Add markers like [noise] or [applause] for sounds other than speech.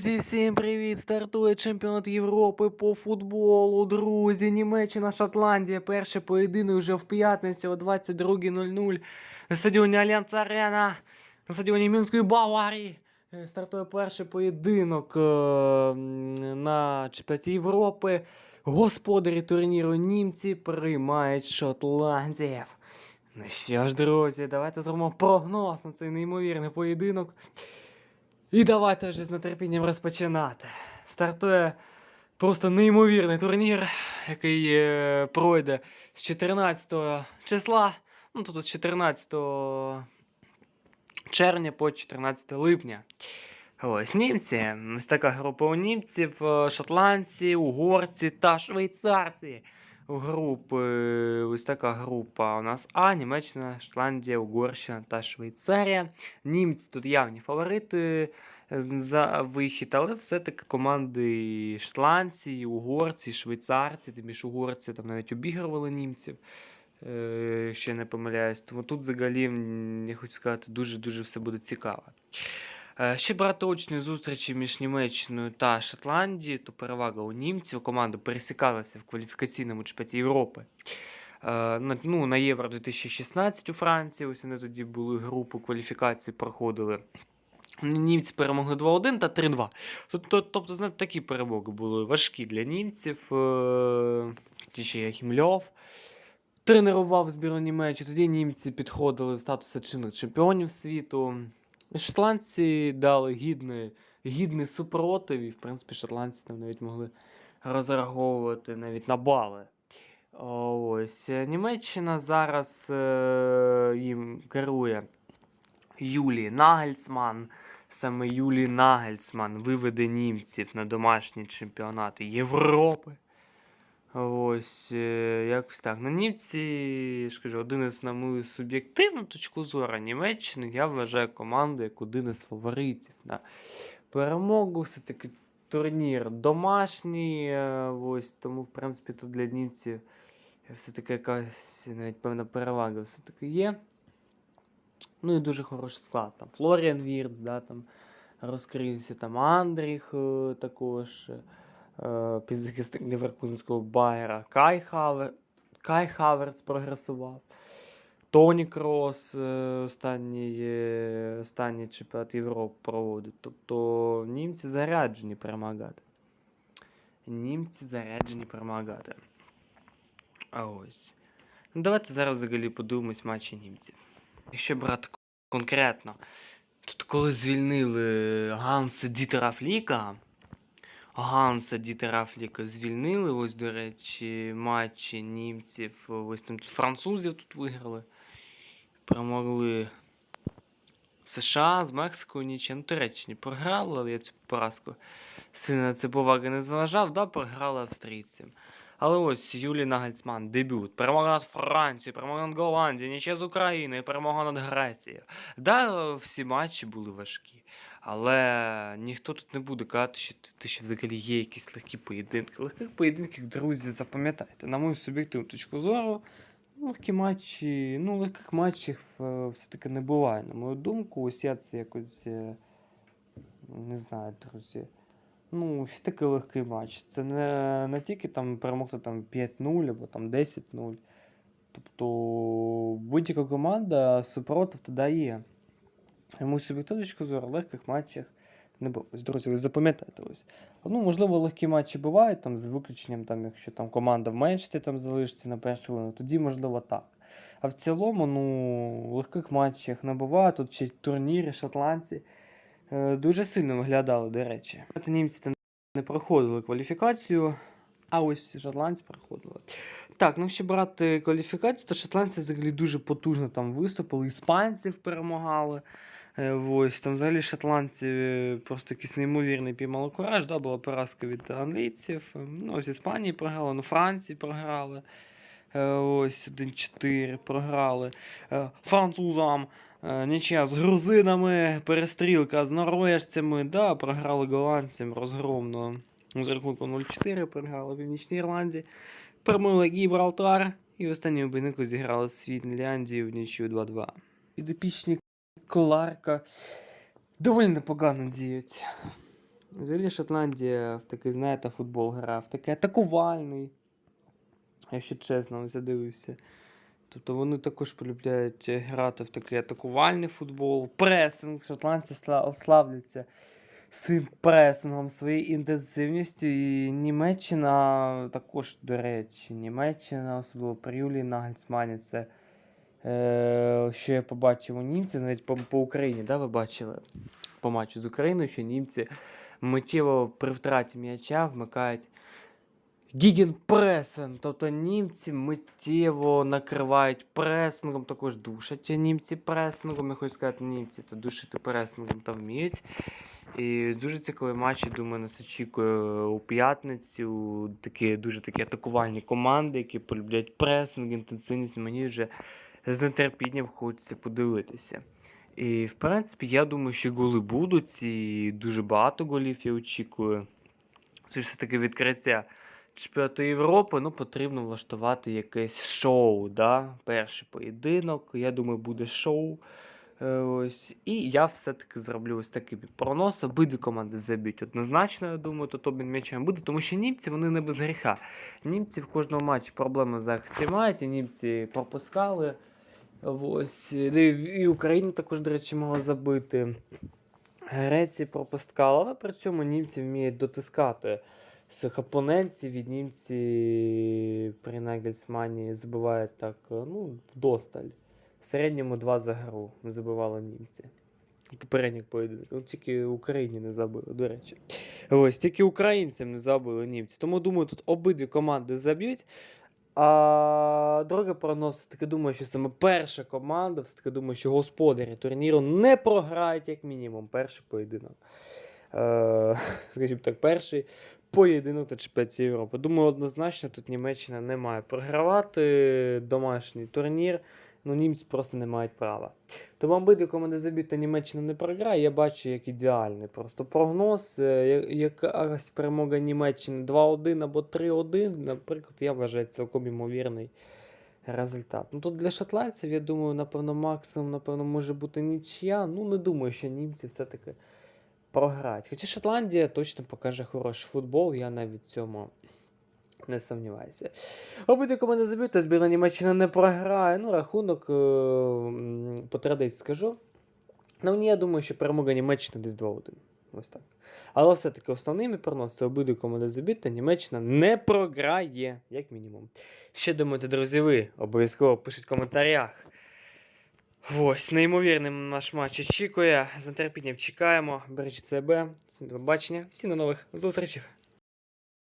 Друзі, всім привіт! Стартує чемпіонат Європи по футболу. Друзі, Німеччина, Шотландія. Перший поєдинок вже в п'ятницю о 22.00 на стадіоні Альянс Арена, на стадіоні Мінської Баварії. Е, Стартує перший поєдинок е, на чемпіонаті Європи. Господарі турніру німці приймають шотландців. Ну що ж, друзі, давайте зробимо прогноз на цей неймовірний поєдинок. І давайте вже з нетерпінням розпочинати. Стартує просто неймовірний турнір, який е, пройде з 14 числа, ну тобто з 14 червня по 14 липня. Ось німці. Ось така група у німців, е, шотландці, угорці та швейцарці. Групи ось така група у нас А, Німеччина, Шотландія, Угорщина та Швейцарія. Німці тут явні фаворити е, за вихід, але все-таки команди шотландці, угорці, швейцарці, тим більше угорці там навіть обігрували німців, е, я не помиляюсь. Тому тут взагалі, я хочу сказати, дуже-дуже все буде цікаво. Е, Ще брати очні зустрічі між Німеччиною та Шотландією, то перевага у німців. Команди пересікалися в кваліфікаційному чемпіонаті Європи. Е, ну, на Євро 2016 у Франції. Ось вони тоді були групу кваліфікації проходили. Німці перемогли 2-1 та 3-2. Тобто, знаєте, такі перемоги були важкі для німців. Е, Ті ще Яхім Льов тренував збірну Німеччини. Тоді німці підходили в статусі чинних чемпіонів світу. Шотландці дали гідний, гідний супротив, і, в принципі, шотландці там навіть могли розраховувати навіть на бали. Ось е, Німеччина зараз е, їм керує Юлій Нагельсман. Саме Юлій Нагельсман виведе німців на домашні чемпіонати Європи. Ось, е, якось так. Ну, німці, я ж кажу, один із, на мою суб'єктивну точку зору Німеччини, я вважаю команду як один із фаворитів на перемогу. Все-таки турнір домашній. е, Ось, тому, в принципі, тут для німців все-таки якась навіть певна перевага все-таки є. Ну і дуже хороший склад. Там Флоріан Вірц, да, там розкрився там Андріх е, також. Е, Півзахисник Ліверкузенського Байера Кай, Хавер... Кай Хаверц прогресував. Тоні Крос е, останній, останній чемпіонат Європи проводить. Тобто німці заряджені перемагати. Німці заряджені перемагати. А ось. Ну, давайте зараз взагалі подивимось матчі німців. Якщо брати конкретно, тут коли звільнили Ганса Дітера Фліка, Ганса Дітерафліка звільнили, ось, до речі, матчі німців, ось там французів тут виграли, перемогли США з Мексикою нічим. Ну, Туреччині програли, але я цю поразку сильно це поваги не зважав, да, програли австрійцям. Але ось Юлій Нагельсман, дебют, перемога над Францією, перемога над Голландією, нічия з Україною, перемога над Грецією. Да, всі матчі були важкі, але ніхто тут не буде казати, що, те, що взагалі є якісь легкі поєдинки. Легких поєдинків, друзі, запам'ятайте. На мою суб'єктивну точку зору, легкі матчі, ну, легких матчів е, все-таки не буває. На мою думку, ось я це якось е, не знаю, друзі. Ну, що таке легкий матч? Це не, не тільки там перемогти там 5-0 або там 10-0. Тобто будь-яка команда супротив туди є. Тому собі точку зору легких матчах не було. Друзі, ви запам'ятайте ось. Ну, можливо, легкі матчі бувають там з виключенням, там, якщо там команда в меншості там залишиться на першу хвилину, тоді можливо так. А в цілому, ну, легких матчах не буває. Тут ще турніри, шотландці. Е, Дуже сильно виглядали, до речі. Проти німці там не проходили кваліфікацію, а ось шотландці проходили. Так, ну якщо брати кваліфікацію, то шотландці взагалі дуже потужно там виступили, іспанців перемагали. Е, Ось там взагалі шотландці е, просто якийсь неймовірний піймали кураж, да, була поразка від англійців. Ну, ось Іспанії програли, ну Франції програли. Ось 1-4 програли. Французам Нічия з грузинами, перестрілка з норвежцями, да, програли голландцям розгромно. З рахунком 0-4 програли в Північній Ірландії. Перемогли Гібралтар і в останньому поєдинку зіграли з Фінляндією в нічию 2-2. Підопічні Кларка доволі непогано діють. Взагалі Шотландія в такий, знаєте, футбол грав, такий атакувальний. Якщо чесно, ось задивився. Тобто вони також полюбляють е, грати в такий атакувальний футбол, пресинг. Шотландці сла- славляться своїм пресингом, своєю інтенсивністю. І Німеччина також, до речі, Німеччина, особливо при Юлії Нагельсмані, це е, що я побачив у німців, навіть по, по Україні, да, ви бачили по матчу з Україною, що німці миттєво при втраті м'яча вмикають гігенпресинг. Тобто німці миттєво накривають пресингом, також душать німці пресингом. Я хочу сказати, німці то душити пресингом та вміють. І дуже цікавий матч, думаю, нас очікує у п'ятницю. Такі дуже такі атакувальні команди, які полюблять пресинг, інтенсивність. Мені вже з нетерпінням хочеться подивитися. І, в принципі, я думаю, що голи будуть, і дуже багато голів я очікую. Це все-таки відкриття чемпіонату Європи, ну, потрібно влаштувати якесь шоу. Да? Перший поєдинок, я думаю, буде шоу. Е, Ось. І я все-таки зроблю ось такий прогноз. Обидві команди заб'ють однозначно, я думаю, то Тобін м'ячем буде, тому що німці вони не без гріха. Німці в кожному матчі проблеми захисті мають, і німці пропускали. Ось. І Україна також, до речі, могла забити. Греції пропускали, але при цьому німці вміють дотискати своїх опонентів, і німці при Нагельсмані забивають так, ну, вдосталь. В середньому два за гру забивали німці. Попередніх поєдинках. Ну, тільки Україні не забили, до речі. Ось, тільки українцям не забили німці. Тому думаю, тут обидві команди заб'ють. А другий прогноз все-таки думаю, що саме перша команда, все-таки думаю, що господарі турніру не програють, як мінімум, перший поєдинок. Е, [laughs] скажімо так, перший поєдинок та чемпіонаті Європи. Думаю, однозначно тут Німеччина не має програвати домашній турнір. Ну, німці просто не мають права. Тому обидві команди заб'ють, та Німеччина не програє. Я бачу як ідеальний просто прогноз. Е, Якась перемога Німеччини 2-1 або 3-1, наприклад, я вважаю цілком ймовірний результат. Ну тут для шотландців, я думаю, напевно, максимум, напевно, може бути нічия. Ну, не думаю, що німці все-таки програють. Хоча Шотландія точно покаже хороший футбол, я навіть в цьому не сумніваюся. Обидві команди заб'ють, та збірна Німеччина не програє. Ну, рахунок е, по традиції скажу. Ну, я думаю, що перемога Німеччини десь 2-1. Ось так. Але все-таки основними прогнози обидві команди заб'ють, та Німеччина не програє, як мінімум. Що думаєте, друзі, ви? Обов'язково пишіть в коментарях. Ось, неймовірний наш матч очікує. З нетерпінням чекаємо. Бережіть себе. Всім до побачення. Всім до нових зустрічей.